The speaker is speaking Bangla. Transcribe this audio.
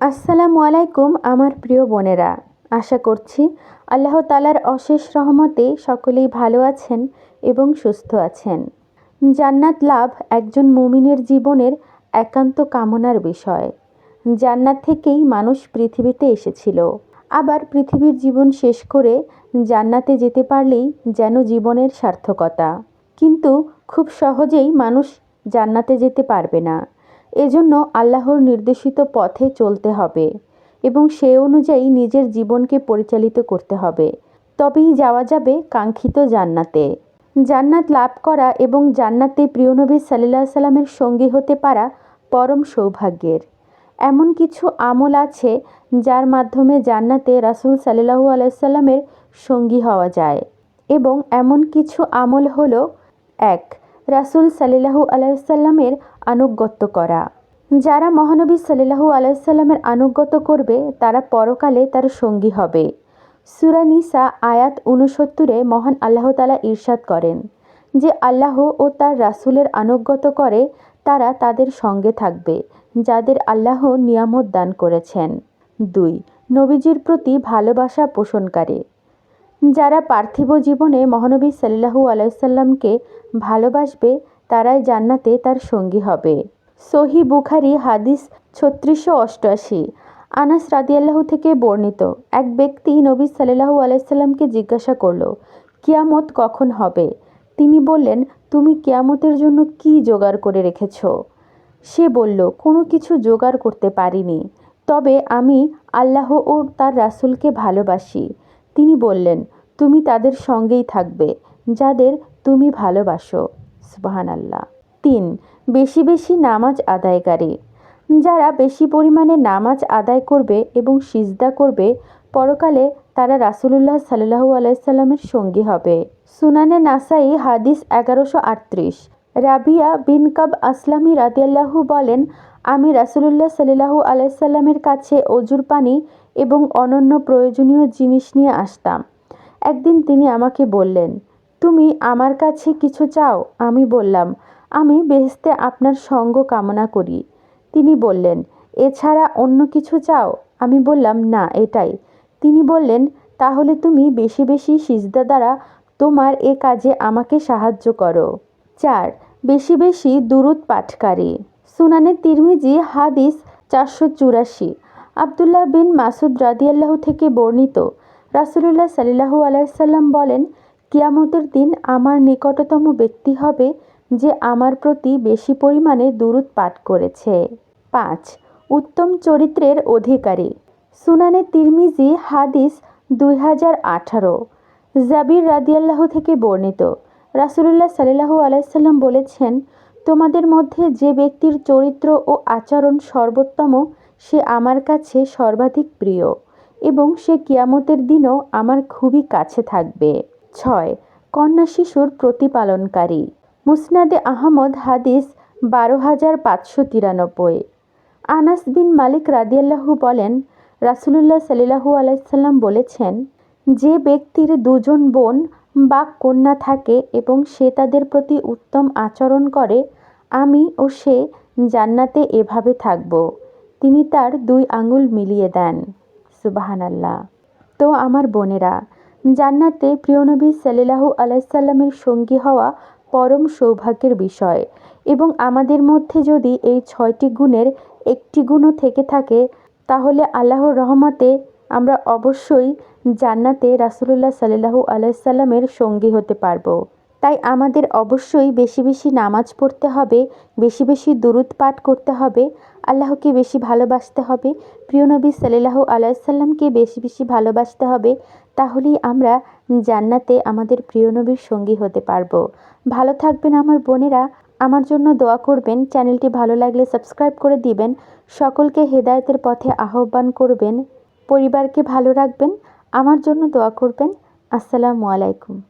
আসসালামু আলাইকুম, আমার প্রিয় বোনেরা। আশা করছি আল্লাহ তালার অশেষ রহমতে সকলেই ভালো আছেন এবং সুস্থ আছেন। জান্নাত লাভ একজন মুমিনের জীবনের একান্ত কামনার বিষয়। জান্নাত থেকেই মানুষ পৃথিবীতে এসেছিল। আবার পৃথিবীর জীবন শেষ করে জান্নাতে যেতে পারলেই যেন জীবনের সার্থকতা। কিন্তু খুব সহজেই মানুষ জান্নাতে যেতে পারবে না। এজন্য আল্লাহর নির্দেশিত পথে চলতে হবে এবং সে অনুযায়ী নিজের জীবনকে পরিচালিত করতে হবে। তবেই যাওয়া যাবে কাঙ্ক্ষিত জান্নাতে। জান্নাত লাভ করা এবং জান্নাতে প্রিয় নবী সাল্লাহ সাল্লামের সঙ্গী হতে পারা পরম সৌভাগ্যের। এমন কিছু আমল আছে যার মাধ্যমে জান্নাতে রাসুল সাল্লাহু আলাইসাল্লামের সঙ্গী হওয়া যায়। এবং এমন কিছু আমল হলো, এক রাসুল সাল্লাহু আলাইসাল্লামের আনুগত্য করা। যারা মহানবী সাল্লাহু আলাইসাল্লামের আনুগত্য করবে, তারা পরকালে তার সঙ্গী হবে। সুরানিসা আয়াত উনসত্তরে মহান আল্লাহ তালা ঈর্ষাদ করেন যে আল্লাহ ও তার রাসুলের আনুগত্য করে, তারা তাদের সঙ্গে থাকবে, যাদের আল্লাহ নিয়ামত দান করেছেন। দুই, নবীজির প্রতি ভালোবাসা পোষণকারী। যারা পার্থিব জীবনে মহানবী সাল্লাহু আলাইসাল্লামকে ভালোবাসবে, তারাই জান্নাতে তার সঙ্গী হবে। সহি বুখারি হাদিস ছত্রিশশো অষ্টআশি। আনাস রাদিয়াল্লাহ থেকে বর্ণিত এক ব্যক্তি নবী সাল্লাহু আলাইসাল্লামকে জিজ্ঞাসা করল, কিয়ামত কখন হবে? তিনি বললেন, তুমি কিয়ামতের জন্য কি জোগাড় করে রেখেছ? সে বলল, কোনো কিছু জোগাড় করতে পারিনি। তবে আমি আল্লাহ ও তার রাসুলকে ভালোবাসি। তিনি বললেন, তুমি তাদের সঙ্গেই থাকবে, যাদের তুমি ভালোবাসো। সুবাহান আল্লাহ তিন, বেশি বেশি নামাজ আদায়কারী। যারা বেশি পরিমাণে নামাজ আদায় করবে এবং সিজদা করবে, পরকালে তারা রাসুলুল্লাহ সাল্লাহু আলাইসাল্লামের সঙ্গী হবে। সুনানে নাসাই হাদিস এগারোশো আটত্রিশ। রাবিয়া বিন কাব আসলামী রাদিয়াল্লাহু বলেন, আমি রাসুলুল্লাহ সাল্লাহু আলাইসাল্লামের কাছে অজুর পানি এবং অনন্য প্রয়োজনীয় জিনিস নিয়ে আসতাম। একদিন তিনি আমাকে বললেন, তুমি আমার কাছে কিছু চাও? আমি বললাম, আমি বেহেস্তে আপনার সঙ্গ কামনা করি। তিনি বললেন, এছাড়া অন্য কিছু চাও? আমি বললাম, না, এটাই। তিনি বললেন, তাহলে তুমি বেশি বেশি সিজদা দ্বারা তোমার এ কাজে আমাকে সাহায্য করো। চার, বেশি বেশি দুরুদ পাঠকারী। সুনানে তিরমিজি হাদিস চারশো চুরাশি। আবদুল্লাহ বিন মাসুদ রাদিয়াল্লাহ থেকে বর্ণিত। রাসুলুল্লাহ সাল্লাহু আলাইসাল্লাম বলেন, কিয়ামতের দিন আমার নিকটতম ব্যক্তি হবে যে আমার প্রতি বেশি পরিমাণে দুরুদ পাঠ করেছে। পাঁচ, উত্তম চরিত্রের অধিকারী। সুনানে তিরমিজি হাদিস দুই হাজার আঠারো। জাবির রাদিয়াল্লাহ থেকে বর্ণিত। রাসুলুল্লাহ সাল্লাহু আলাইসাল্লাম বলেছেন, তোমাদের মধ্যে যে ব্যক্তির চরিত্র ও আচরণ সর্বোত্তম সে আমার কাছে সর্বাধিক প্রিয় এবং সে কিয়ামতের দিনও আমার খুবই কাছে থাকবে। ছয়, কন্যা শিশুর প্রতিপালনকারী। মুসনাদে আহমদ হাদিস বারো হাজার পাঁচশো তিরানব্বই। আনাস বিন মালিক রাদিয়াল্লাহু বলেন, রাসুলুল্লাহ সাল্লাহু আলাইসাল্লাম বলেছেন, যে ব্যক্তির দুজন বোন বা কন্যা থাকে এবং সে তাদের প্রতি উত্তম আচরণ করে, আমি ও সে জান্নাতে এভাবে থাকব। তিনি তার দুই আঙুল মিলিয়ে দেন। সুবাহান আল্লাহ তো আমার বোনেরা, জান্নাতে প্রিয়নবী সাল্লাহু আলাইসাল্লামের সঙ্গী হওয়া পরম সৌভাগ্যের বিষয় এবং আমাদের মধ্যে যদি এই ছয়টি গুণের একটি গুণও থেকে থাকে, তাহলে আল্লাহর রহমতে আমরা অবশ্যই জান্নাতে রাসুলুল্লাহ সাল্লাহু আলাইসাল্লামের সঙ্গী হতে পারব। তাই আমাদের অবশ্যই বেশি বেশি নামাজ পড়তে হবে, বেশি বেশি দুরুদ পাঠ করতে হবে, আল্লাহকে বেশি ভালোবাসতে হবে, প্রিয় নবী সাল্লাহ আলাইসাল্লামকে বেশি বেশি ভালোবাসতে হবে, তাহলেই আমরা জান্নাতে আমাদের প্রিয় নবীর সঙ্গী হতে পারব। ভালো থাকবেন আমার বোনেরা, আমার জন্য দোয়া করবেন, চ্যানেলটি ভালো লাগলে সাবস্ক্রাইব করে দিবেন, সকলকে হেদায়তের পথে আহ্বান করবেন, পরিবারকে ভালো রাখবেন, আমার জন্য দোয়া করবেন, আসসালামু আলাইকুম।